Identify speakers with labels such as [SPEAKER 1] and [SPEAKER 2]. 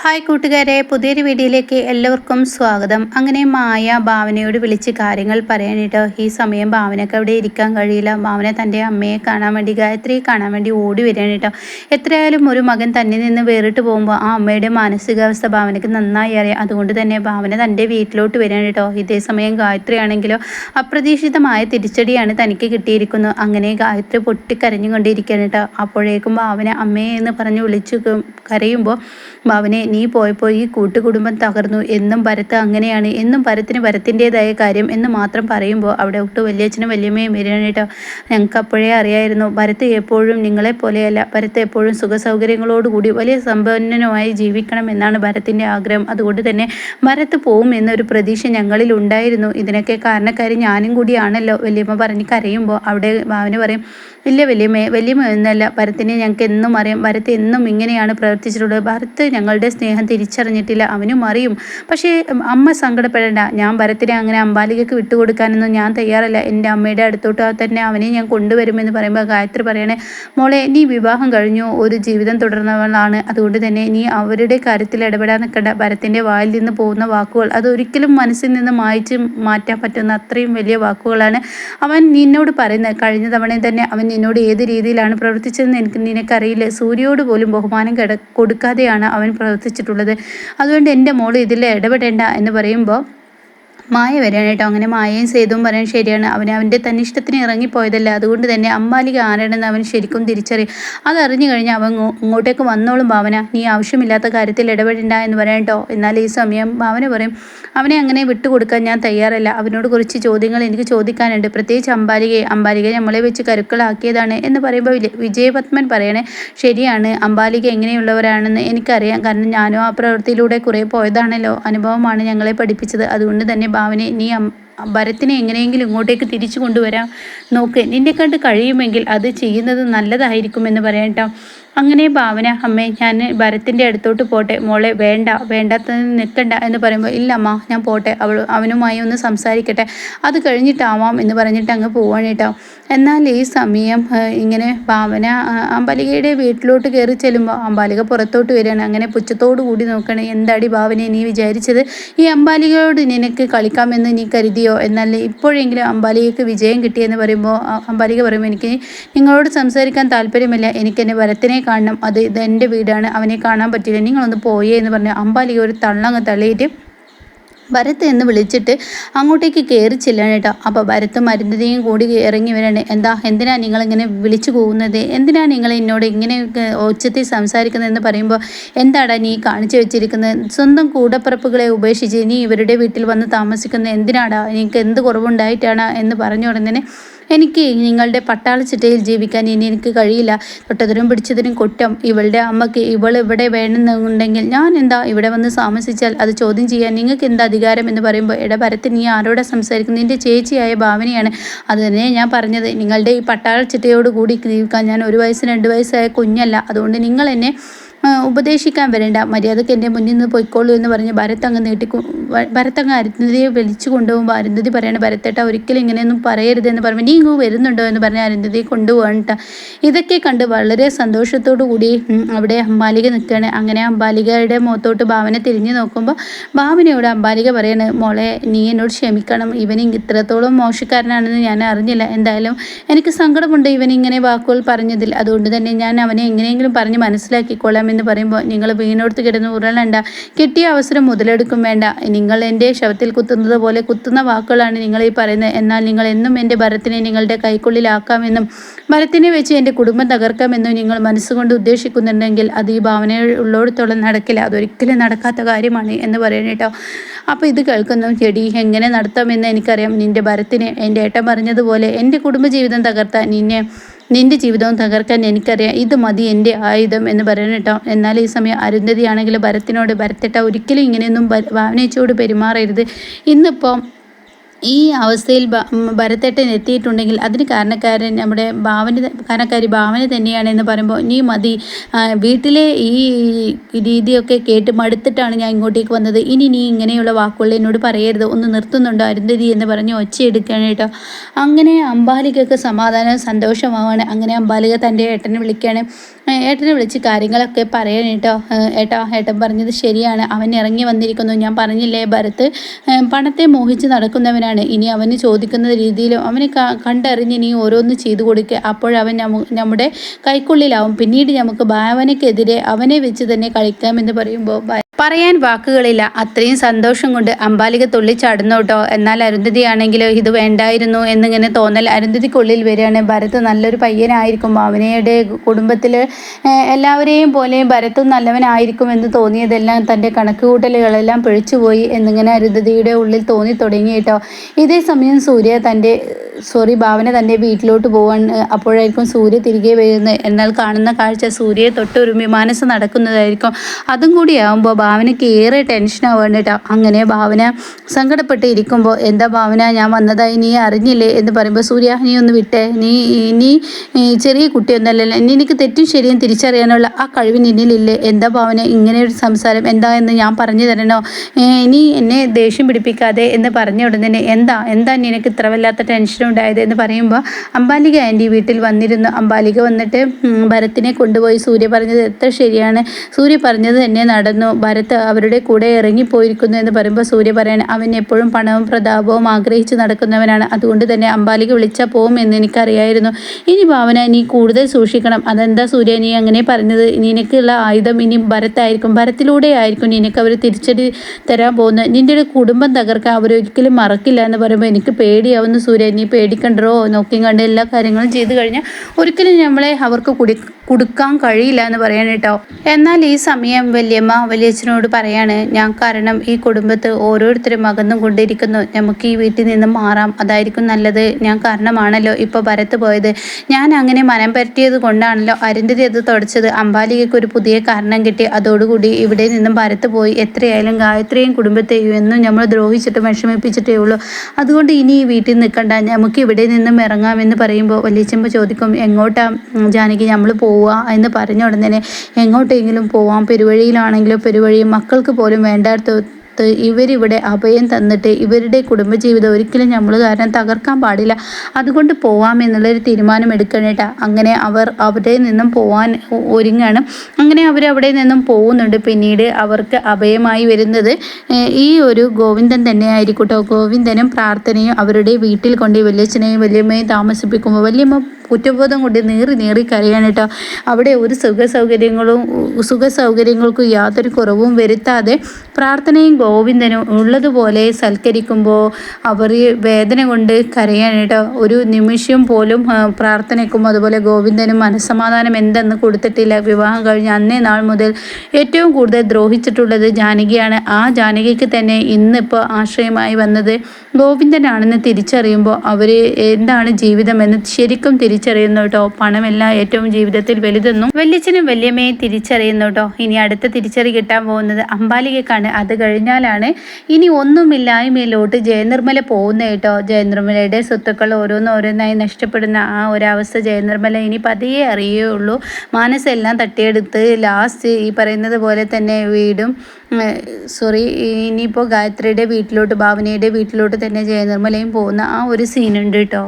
[SPEAKER 1] Hi കൂട്ടുകാരെ പുതിയൊരു വീഡിയോയിലേക്ക് എല്ലാവർക്കും സ്വാഗതം. അങ്ങനെ മായ ഭാവനയോട് വിളിച്ച് കാര്യങ്ങൾ പറയാനിട്ടോ ഈ സമയം ഭാവനക്ക് അവിടെ ഇരിക്കാൻ കഴിയില്ല. ഭാവന തന്റെ അമ്മയെ കാണാൻ വേണ്ടി ഗായത്രിയെ കാണാൻ വേണ്ടി ഓടി വരികയാണ് എത്രയായാലും ഒരു മകൻ തന്നെ നിന്ന് വേറിട്ട് പോകുമ്പോൾ ആ അമ്മയുടെ മാനസികാവസ്ഥ ഭാവനയ്ക്ക് നന്നായി അറിയാം. അതുകൊണ്ട് തന്നെ ഭാവന തന്റെ വീട്ടിലോട്ട് വരികയാണ് കേട്ടോ ഇതേ സമയം ഗായത്രി ആണെങ്കിലോ അപ്രതീക്ഷിതമായ തിരിച്ചടിയാണ് തനിക്ക് കിട്ടിയിരിക്കുന്നത്. അങ്ങനെ ഗായത്രി പൊട്ടിക്കരഞ്ഞുകൊണ്ടിരിക്കുകയാണ് കേട്ടോ. അപ്പോഴേക്കും ഭാവന അമ്മയെ എന്ന് പറഞ്ഞ് വിളിച്ചു കരയുമ്പോൾ ഭാവനെ നീ പോയപ്പോൾ ഈ കൂട്ടുകുടുംബം തകർന്നു. എന്നും ഭരത്ത് അങ്ങനെയാണ്. എന്നും ഭരത്തിന് ഭരത്തിന്റെതായ കാര്യം എന്ന് മാത്രം പറയുമ്പോൾ അവിടെ ഒട്ട് വലിയച്ഛനും വലിയമ്മയും വരാനായിട്ടോ ഞങ്ങൾക്ക് അപ്പോഴേ അറിയായിരുന്നു. ഭരത്ത് എപ്പോഴും നിങ്ങളെ പോലെയല്ല. ഭരത്ത് എപ്പോഴും സുഖസൗകര്യങ്ങളോടുകൂടി വലിയ സമ്പന്നനുമായി ജീവിക്കണം എന്നാണ് ഭരത്തിന്റെ ആഗ്രഹം. അതുകൊണ്ട് തന്നെ ഭരത്ത് പോവും എന്നൊരു പ്രതീക്ഷ ഞങ്ങളിൽ ഉണ്ടായിരുന്നു. ഇതിനൊക്കെ കാരണക്കാരി ഞാനും കൂടിയാണല്ലോ. വലിയമ്മ പറഞ്ഞ് കരയുമ്പോൾ അവിടെ ഭാവന പറയും ഇല്ല വലിയമ്മേ വലിയമ്മ എന്നല്ല. ഭരത്തിനെ ഞങ്ങൾക്ക് എന്നും അറിയാം. ഭരത്ത് എന്നും ഇങ്ങനെയാണ് പ്രവർത്തിച്ചിട്ടുള്ളത്. ഭരത്ത് ഞങ്ങളുടെ സ്നേഹം തിരിച്ചറിഞ്ഞിട്ടില്ല അവനും അറിയും പക്ഷേ അമ്മ സങ്കടപ്പെടേണ്ട. ഞാൻ ഭരത്തിനെ അങ്ങനെ അമ്പാലികക്ക് വിട്ടുകൊടുക്കാനൊന്നും ഞാൻ തയ്യാറല്ല. എന്റെ അമ്മയുടെ അടുത്തോട്ട് തന്നെ അവനെ ഞാൻ കൊണ്ടുവരുമെന്ന് പറയുമ്പോൾ ഗായത്രി പറയണേ മോളെ നീ വിവാഹം കഴിഞ്ഞു. ഒരു ജീവിതം തുടർന്നവളാണ്. അതുകൊണ്ട് തന്നെ നീ അവരുടെ കാര്യത്തിൽ ഇടപെടാൻ നിൽക്കേണ്ട. ഭരത്തിന്റെ വായിൽ നിന്ന് പോകുന്ന വാക്കുകൾ അതൊരിക്കലും മനസ്സിൽ നിന്ന് മായിച്ച് മാറ്റാൻ പറ്റുന്ന അത്രയും വലിയ വാക്കുകളാണ് അവൻ നിന്നോട് പറയുന്നത്. കഴിഞ്ഞ തവണ തന്നെ അവൻ നിന്നോട് ഏത് രീതിയിലാണ് പ്രവർത്തിച്ചതെന്ന് എനിക്ക് നിനക്കറിയില്ല. സൂര്യയോട് പോലും ബഹുമാനം കിട കൊടുക്കാതെയാണ് അവൻ പ്രവർത്തിച്ചിട്ടുള്ളത്. അതുകൊണ്ട് എന്റെ മോൾ ഇതിൽ ഇടപെടേണ്ട എന്ന് പറയുമ്പോൾ മായ വരികയാണ് കേട്ടോ. അങ്ങനെ മായയും സേതുവും പറയാൻ ശരിയാണ്. അവൻ അവന്റെ തന്നെ ഇഷ്ടത്തിന് ഇറങ്ങിപ്പോയതല്ല. അതുകൊണ്ട് തന്നെ അമ്മാലിക ആരാണെന്ന് അവൻ ശരിക്കും തിരിച്ചറിയും. അതറിഞ്ഞു കഴിഞ്ഞാൽ അവൻ ഇങ്ങോട്ടേക്ക് വന്നോളും ഭാവന. നീ ആവശ്യമില്ലാത്ത കാര്യത്തിൽ ഇടപെടേണ്ട എന്ന് പറയാം കേട്ടോ. എന്നാൽ ഈ സമയം ഭാവന പറയും അവനെ അങ്ങനെ വിട്ടുകൊടുക്കാൻ ഞാൻ തയ്യാറല്ല. അവനോട് കുറച്ച് ചോദ്യങ്ങൾ എനിക്ക് ചോദിക്കാനുണ്ട്. പ്രത്യേകിച്ച് അമ്പാലികയെ. അമ്പാലിക നമ്മളെ വെച്ച് കരുക്കളാക്കിയതാണ് എന്ന് പറയുമ്പോൾ വിജയപത്മൻ പറയണേ ശരിയാണ്. അമ്പാലിക എങ്ങനെയുള്ളവരാണെന്ന് എനിക്കറിയാം. കാരണം ഞാനും ആ പ്രവൃത്തിയിലൂടെ കുറേ പോയതാണല്ലോ. അനുഭവമാണ് ഞങ്ങളെ പഠിപ്പിച്ചത്. അതുകൊണ്ട് തന്നെ ഭാവനെ നീ ഭരത്തിനെ എങ്ങനെയെങ്കിലും ഇങ്ങോട്ടേക്ക് തിരിച്ചു കൊണ്ടുവരാൻ നോക്ക് നിന്നെ കണ്ട് കഴിയുമെങ്കിൽ അത് ചെയ്യുന്നത് നല്ലതായിരിക്കുമെന്ന് പറയട്ടോ അങ്ങനെ ഭാവന അമ്മേ ഞാൻ ഭരത്തിന്റെ അടുത്തോട്ട് പോട്ടെ. മോളെ വേണ്ട വേണ്ടാത്ത നിൽക്കണ്ട എന്ന് പറയുമ്പോൾ ഇല്ല അമ്മ ഞാൻ പോട്ടെ. അവൾ അവനുമായി ഒന്ന് സംസാരിക്കട്ടെ. അത് കഴിഞ്ഞിട്ടാവാം എന്ന് പറഞ്ഞിട്ട് അങ്ങ് പോവാണ് കേട്ടോ. എന്നാൽ ഈ സമയം ഇങ്ങനെ ഭാവന അമ്പാലികയുടെ വീട്ടിലോട്ട് കയറി ചെല്ലുമ്പോൾ അമ്പാലിക പുറത്തോട്ട് വരികയാണ്. അങ്ങനെ പുച്ഛത്തോടു കൂടി നോക്കണം എന്താടി ഭാവന നീ വിചാരിച്ചത് ഈ അമ്പാലികയോട് നിനക്ക് കളിക്കാമെന്ന് നീ കരുതിയോ? എന്നാൽ ഇപ്പോഴെങ്കിലും അമ്പാലികയ്ക്ക് വിജയം കിട്ടിയെന്ന് പറയുമ്പോൾ അമ്പാലിക പറയുമ്പോൾ എനിക്ക് നിങ്ങളോട് സംസാരിക്കാൻ താല്പര്യമില്ല. എനിക്ക് എന്നെ വരത്തിനെ കാണണം. അത് ഇത് എന്റെ വീടാണ്. അവനെ കാണാൻ പറ്റില്ല നിങ്ങളൊന്ന് പോയേ എന്ന് പറഞ്ഞ് അമ്പാലിക ഒരു തള്ളങ്ങ് തള്ളിയിട്ട് ഭരത്ത് എന്ന് വിളിച്ചിട്ട് അങ്ങോട്ടേക്ക് കയറി ചെല്ലാണ് കേട്ടോ. അപ്പോൾ ഭരത്ത് മരുന്നതയും കൂടി ഇറങ്ങി വരാണ്. എന്താ എന്തിനാ നിങ്ങളിങ്ങനെ വിളിച്ചു പോകുന്നത്? എന്തിനാ നിങ്ങൾ എന്നോട് ഇങ്ങനെ ഉച്ചത്തിൽ സംസാരിക്കുന്നത് എന്ന് പറയുമ്പോൾ എന്താടാ നീ കാണിച്ചു വെച്ചിരിക്കുന്നത്? സ്വന്തം കൂടപ്പിറപ്പുകളെ ഉപേക്ഷിച്ച് നീ ഇവരുടെ വീട്ടിൽ വന്ന് താമസിക്കുന്നത് എന്തിനാടാ? എനിക്ക് എന്ത് കുറവുണ്ടായിട്ടാണ് എന്ന് പറഞ്ഞു ഉടനെ എനിക്ക് നിങ്ങളുടെ പട്ടാള ചിട്ടയിൽ ജീവിക്കാൻ ഇനി എനിക്ക് കഴിയില്ല. തൊട്ടതിനും പിടിച്ചതിനും കുറ്റം. ഇവളുടെ അമ്മയ്ക്ക് ഇവൾ ഇവിടെ വേണമെന്നുണ്ടെങ്കിൽ ഞാൻ എന്താ ഇവിടെ വന്ന് താമസിച്ചാൽ അത് ചോദ്യം ചെയ്യാൻ നിങ്ങൾക്ക് എന്താ അധികാരം എന്ന് പറയുമ്പോൾ ഇടപരത്ത് നീ ആരോടെ സംസാരിക്കുന്നത്? നിന്റെ ചേച്ചിയായ ഭാവനയാണ്. അത് തന്നെ ഞാൻ പറഞ്ഞത്. നിങ്ങളുടെ ഈ പട്ടാള ചിട്ടയോട് കൂടി ജീവിക്കാൻ ഞാൻ ഒരു വയസ്സ് രണ്ട് വയസ്സായ കുഞ്ഞല്ല. അതുകൊണ്ട് നിങ്ങൾ എന്നെ ഉപദേശിക്കാൻ വരേണ്ട. മര്യാദയ്ക്ക് എന്റെ മുന്നിൽ നിന്ന് പൊയ്ക്കോളൂ എന്ന് പറഞ്ഞ് ഭരത് അങ്ങ് നീട്ടി ഭരത് അങ്ങ് അരുന്ധതിയെ വിളിച്ചു കൊണ്ടുപോകുമ്പോൾ അരുന്ധതി പറയണ ഭരത്തേട്ട ഒരിക്കലും ഇങ്ങനെയൊന്നും പറയരുതെന്ന് പറയുമ്പോൾ നീ ഇങ്ങ് വരുന്നുണ്ടോ? എന്ന് പറഞ്ഞ് അരുന്ധതി കൊണ്ടുപോകണ്ട ഇതൊക്കെ കണ്ട് വളരെ സന്തോഷത്തോടു കൂടി അവിടെ അമ്പാലിക നിൽക്കുകയാണ്. അങ്ങനെ അമ്പാലികയുടെ മുഖത്തോട്ട് ഭാവന തിരിഞ്ഞു നോക്കുമ്പോൾ ഭാവനയോട് അമ്പാലിക പറയാണ് മോളെ നീ എന്നോട് ക്ഷമിക്കണം. ഇവൻ ഇത്രത്തോളം മോശക്കാരനാണെന്ന് ഞാൻ അറിഞ്ഞില്ല. എന്തായാലും എനിക്ക് സങ്കടമുണ്ട് ഇവൻ ഇങ്ങനെ വാക്കുകൾ പറഞ്ഞതിൽ. അതുകൊണ്ട് തന്നെ ഞാൻ അവനെ എങ്ങനെയെങ്കിലും പറഞ്ഞ് മനസ്സിലാക്കിക്കൊള്ളാം എന്ന് പറയുമ്പോൾ നിങ്ങൾ വീണോടുത്ത് കിടന്ന് ഉരുളണ്ട. കിട്ടിയ അവസരം മുതലെടുക്കും വേണ്ട. നിങ്ങൾ എന്റെ ശവത്തിൽ കുത്തുന്നത് പോലെ കുത്തുന്ന വാക്കുകളാണ് നിങ്ങൾ ഈ പറയുന്നത്. എന്നാൽ നിങ്ങൾ എന്നും എന്റെ ഭരത്തിനെ നിങ്ങളുടെ കൈക്കുള്ളിലാക്കാമെന്നും ഭരത്തിനെ വെച്ച് എന്റെ കുടുംബം തകർക്കാമെന്നും നിങ്ങൾ മനസ്സുകൊണ്ട് ഉദ്ദേശിക്കുന്നുണ്ടെങ്കിൽ അത് ഈ ഭാവന ഉള്ളോടത്തോളം നടക്കില്ല. അതൊരിക്കലും നടക്കാത്ത കാര്യമാണ് എന്ന് പറയണം കേട്ടോ. അപ്പോൾ ഇത് കേൾക്കുന്നു. ചെടി എങ്ങനെ നടത്താമെന്ന് എനിക്കറിയാം. നിന്റെ ഭരത്തിനെ എന്റെ ഏട്ടൻ പറഞ്ഞതുപോലെ എന്റെ കുടുംബജീവിതം തകർത്താൻ നിന്നെ നിന്റെ ജീവിതവും തകർക്കാൻ എനിക്കറിയാം. ഇത് മതി എന്റെ ആയുധം എന്ന് പറയണം കേട്ടോ. എന്നാൽ ഈ സമയം അരുന്ധതിയാണെങ്കിൽ ഭരത്തിനോട് ഭരത്തേട്ട ഒരിക്കലും ഇങ്ങനെയൊന്നും ഭാവനേച്ചോട് പെരുമാറരുത്. ഇന്നിപ്പം ഈ അവസ്ഥയിൽ ഭരത്തേട്ടൻ എത്തിയിട്ടുണ്ടെങ്കിൽ അതിന് കാരണക്കാരൻ നമ്മുടെ ഭാവന കാരണക്കാരി ഭാവന തന്നെയാണ് എന്ന് പറയുമ്പോൾ നീ മതി. വീട്ടിലെ ഈ രീതിയൊക്കെ കേട്ട് മടുത്തിട്ടാണ് ഞാൻ ഇങ്ങോട്ടേക്ക് വന്നത്. ഇനി നീ ഇങ്ങനെയുള്ള വാക്കുകൾ എന്നോട് പറയരുത്. ഒന്ന് നിർത്തുന്നുണ്ടോ അരുന്ധതി എന്ന് പറഞ്ഞ് ഒച്ചയെടുക്കുകയാണ് കേട്ടോ. അങ്ങനെ അമ്പാലികക്ക് സമാധാനം സന്തോഷമാവാണ് അങ്ങനെ അമ്പാലിക തന്റെ ഏട്ടനെ വിളിക്കുകയാണ്. ഏട്ടനെ വിളിച്ച് കാര്യങ്ങളൊക്കെ പറയണം കേട്ടോ. ഏട്ടാ ഏട്ടൻ പറഞ്ഞത് ശരിയാണ്. അവൻ ഇറങ്ങി വന്നിരിക്കുന്നു. ഞാൻ പറഞ്ഞില്ലേ ഭരത്? പണത്തെ മോഹിച്ച് നടക്കുന്നവനാണ്. ഇനി അവന് ചോദിക്കുന്ന രീതിയിലും അവന് കണ്ടറിഞ്ഞ് ഇനി ഓരോന്ന് ചെയ്തു കൊടുക്കുക അപ്പോഴവൻ നമ്മുടെ കൈക്കുള്ളിലാവും. പിന്നീട് നമുക്ക് ഭാവനയ്ക്കെതിരെ അവനെ വെച്ച് തന്നെ കളിക്കാമെന്ന് പറയുമ്പോൾ പറയാൻ വാക്കുകളില്ല. അത്രയും സന്തോഷം കൊണ്ട് അമ്പാലിക തുള്ളിച്ചാടുന്നു കേട്ടോ എന്നാൽ അരുന്ധതിയാണെങ്കിലോ ഇത് വേണ്ടായിരുന്നു എന്നിങ്ങനെ തോന്നൽ അരുന്ധതിക്കുള്ളിൽ വരികയാണ്. ഭരത് നല്ലൊരു പയ്യനായിരിക്കും. അവനയുടെ കുടുംബത്തിൽ എല്ലാവരെയും പോലെ ഭരത്തും നല്ലവനായിരിക്കും എന്ന് തോന്നിയതെല്ലാം തന്റെ കണക്കുകൂട്ടലുകളെല്ലാം പിഴിച്ചുപോയി എന്നിങ്ങനെ അരുന്ധതിയുടെ ഉള്ളിൽ തോന്നി തുടങ്ങി കേട്ടോ ഇതേ സമയം സൂര്യ തന്റെ സോറി ഭാവന തന്റെ വീട്ടിലോട്ട് പോകാൻ അപ്പോഴായിരിക്കും സൂര്യ തിരികെ വരുന്നത്. എന്നാൽ കാണുന്ന കാഴ്ച സൂര്യയെ തൊട്ടൊരുമി. മനസ്സ് നടക്കുന്നതായിരിക്കും. അതും കൂടിയാവുമ്പോൾ ഭാവനയ്ക്ക് ഏറെ ടെൻഷൻ കേട്ടോ അങ്ങനെ ഭാവന സങ്കടപ്പെട്ട് ഇരിക്കുമ്പോൾ എന്താ ഭാവന ഞാൻ വന്നതായി നീ അറിഞ്ഞില്ലേ? എന്ന് പറയുമ്പോൾ സൂര്യ നീ ഒന്ന് വിട്ടേ. നീ നീ ചെറിയ കുട്ടിയൊന്നല്ലല്ലോ. നിനക്ക് തെറ്റും ശരിയും തിരിച്ചറിയാനുള്ള ആ കഴിവ് നിന്നിലില്ലേ? എന്താ ഭാവന ഇങ്ങനെ ഒരു സംസാരം എന്താ എന്ന് ഞാൻ പറഞ്ഞു തരണോ? നീ എന്നെ ദേഷ്യം പിടിപ്പിക്കാതെ എന്ന് പറഞ്ഞ ഉടനെ എന്താ? എന്താ നിനക്ക് ഇത്ര വല്ലാത്ത ടെൻഷൻ ഉണ്ടായത്? എന്ന് പറയുമ്പോൾ അമ്പാലിക ആന്റി വീട്ടിൽ വന്നിരുന്നു. അമ്പാലിക വന്നിട്ട് ഭരത്തിനെ കൊണ്ടുപോയി. സൂര്യ പറഞ്ഞത് എത്ര ശരിയാണ്? സൂര്യ പറഞ്ഞത് തന്നെ നടന്നു. ഭരത് അവരുടെ കൂടെ ഇറങ്ങിപ്പോയിരിക്കുന്നു എന്ന് പറയുമ്പോൾ സൂര്യ പറയാൻ അവൻ എപ്പോഴും പണവും പ്രതാപവും ആഗ്രഹിച്ച് നടക്കുന്നവനാണ്. അതുകൊണ്ട് തന്നെ അമ്പാലിക വിളിച്ചാൽ പോകും എന്ന് എനിക്കറിയായിരുന്നു. ഇനി ഭാവന നീ കൂടുതൽ സൂക്ഷിക്കണം. അതെന്താ സൂര്യ നീ അങ്ങനെ പറഞ്ഞത്? നിനക്കുള്ള ആയുധം ഇനി ഭരത്തായിരിക്കും. ഭരത്തിലൂടെ ആയിരിക്കും നിനക്ക് അവർ തിരിച്ചടി തരാൻ പോകുന്നത്. നിന്റെ ഒരു കുടുംബം തകർക്കാൻ അവരൊരിക്കലും മറക്കില്ല എന്ന് പറയുമ്പോൾ എനിക്ക് പേടിയാവുന്നു സൂര്യ. നീ പേടിക്കണ്ടോ നോക്കിയും കണ്ട് എല്ലാ കാര്യങ്ങളും ചെയ്തു കഴിഞ്ഞാൽ ഒരിക്കലും നമ്മളെ അവർക്ക് കുടി കൊടുക്കാൻ കഴിയില്ല എന്ന് പറയാണ് കേട്ടോ. എന്നാൽ ഈ സമയം വല്യമ്മ വലിയച്ഛനോട് പറയാണ് ഞാൻ കാരണം ഈ കുടുംബത്ത് ഓരോരുത്തരും അകന്നും കൊണ്ടിരിക്കുന്നു. നമുക്ക് ഈ വീട്ടിൽ നിന്ന് മാറാം. അതായിരിക്കും നല്ലത്. ഞാൻ കാരണമാണല്ലോ ഇപ്പോൾ ഭരത്ത് പോയത്. ഞാൻ അങ്ങനെ മനം പറ്റിയത് കൊണ്ടാണല്ലോ അരുന്ധതി അത് തുടച്ചത്. അമ്പാലികയ്ക്ക് ഒരു പുതിയ കാരണം കിട്ടി. അതോടുകൂടി ഇവിടെ നിന്നും ഭരത്ത് പോയി. എത്രയായാലും ഗായത്രിയും കുടുംബത്തെയും എന്നും നമ്മൾ ദ്രോഹിച്ചിട്ട് വിഷമിപ്പിച്ചിട്ടേ ഉള്ളൂ. അതുകൊണ്ട് ഇനി ഈ വീട്ടിൽ നിൽക്കണ്ട. നമുക്ക് ഇവിടെ നിന്നും ഇറങ്ങാമെന്ന് പറയുമ്പോൾ വലിയച്ചമ്മ ചോദിക്കും എങ്ങോട്ടാ? ജാനകി നമ്മൾ പോകും പോവുക എന്ന് പറഞ്ഞ ഉടനെ എങ്ങോട്ടെങ്കിലും പോവാം. പെരുവഴിയിലാണെങ്കിലും പെരുവഴി മക്കൾക്ക് പോലും വേണ്ടാത്ത ഇവരിവിടെ അഭയം തന്നിട്ട് ഇവരുടെ കുടുംബജീവിതം ഒരിക്കലും നമ്മൾ കാരണം തകർക്കാൻ പാടില്ല. അതുകൊണ്ട് പോവാം എന്നുള്ളൊരു തീരുമാനം എടുക്കണേട്ട അങ്ങനെ അവർ അവിടെ നിന്നും പോവാൻ ഒരുങ്ങാണ്. അങ്ങനെ അവർ അവിടെ നിന്നും പോകുന്നുണ്ട് പിന്നീട് അവർക്ക് അഭയമായി വരുന്നത് ഈ ഒരു ഗോവിന്ദൻ തന്നെ ആയിരിക്കട്ടോ ഗോവിന്ദനും പ്രാർത്ഥനയും അവരുടെ വീട്ടിൽ കൊണ്ട് വലിയച്ഛനെയും വലിയമ്മയും താമസിപ്പിക്കുമ്പോൾ വലിയമ്മ കുറ്റബോധം കൊണ്ട് നീറി നീറി കരയാണ് കേട്ടോ അവിടെ ഒരു സുഖ സൗകര്യങ്ങളും സുഖ സൗകര്യങ്ങൾക്കും യാതൊരു കുറവും വരുത്താതെ പ്രാർത്ഥനയും ഗോവിന്ദനും ഉള്ളതുപോലെ സൽക്കരിക്കുമ്പോൾ അവർ വേദന കൊണ്ട് കരയാനായിട്ട് ഒരു നിമിഷം പോലും പ്രാർത്ഥനയ്ക്കും അതുപോലെ ഗോവിന്ദനും മനസ്സമാധാനം എന്തെന്ന് കൊടുത്തിട്ടില്ല. വിവാഹം കഴിഞ്ഞ് അന്നേ നാൾ മുതൽ ഏറ്റവും കൂടുതൽ ദ്രോഹിച്ചിട്ടുള്ളത് ജാനകിയാണ്. ആ ജാനകിക്ക് തന്നെ ഇന്നിപ്പോൾ ആശ്രയമായി വന്നത് ഗോവിന്ദനാണെന്ന് തിരിച്ചറിയുമ്പോൾ അവർ എന്താണ് ജീവിതമെന്ന് ശരിക്കും തിരിച്ചറിയുന്നു കേട്ടോ. പണമല്ല ഏറ്റവും ജീവിതത്തിൽ വലുതെന്നും വല്യച്ഛനും വല്യമ്മയും തിരിച്ചറിയുന്നു കേട്ടോ. ഇനി അടുത്ത തിരിച്ചറി കിട്ടാൻ പോകുന്നത് അമ്പാലികക്കാണ്. അത് കഴിഞ്ഞാലാണ് ഇനി ഒന്നുമില്ലായ്മയിലോട്ട് ജയനിർമ്മല പോകുന്ന കേട്ടോ. ജയനിർമ്മലയുടെ സ്വത്തുക്കൾ ഓരോന്നോരോന്നായി നഷ്ടപ്പെടുന്ന ആ ഒരവസ്ഥ ജയനിർമ്മല ഇനി പതിയെ അറിയുള്ളൂ മാനസെല്ലാം തട്ടിയെടുത്ത് ലാസ്റ്റ് ഈ പറയുന്നത് പോലെ തന്നെ വീടും സോറി ഇനിയിപ്പോൾ ഗായത്രിയുടെ വീട്ടിലോട്ട് ഭാവനയുടെ വീട്ടിലോട്ട് തന്നെ ജയനിർമ്മലയും പോകുന്ന ആ ഒരു സീനുണ്ട് കേട്ടോ.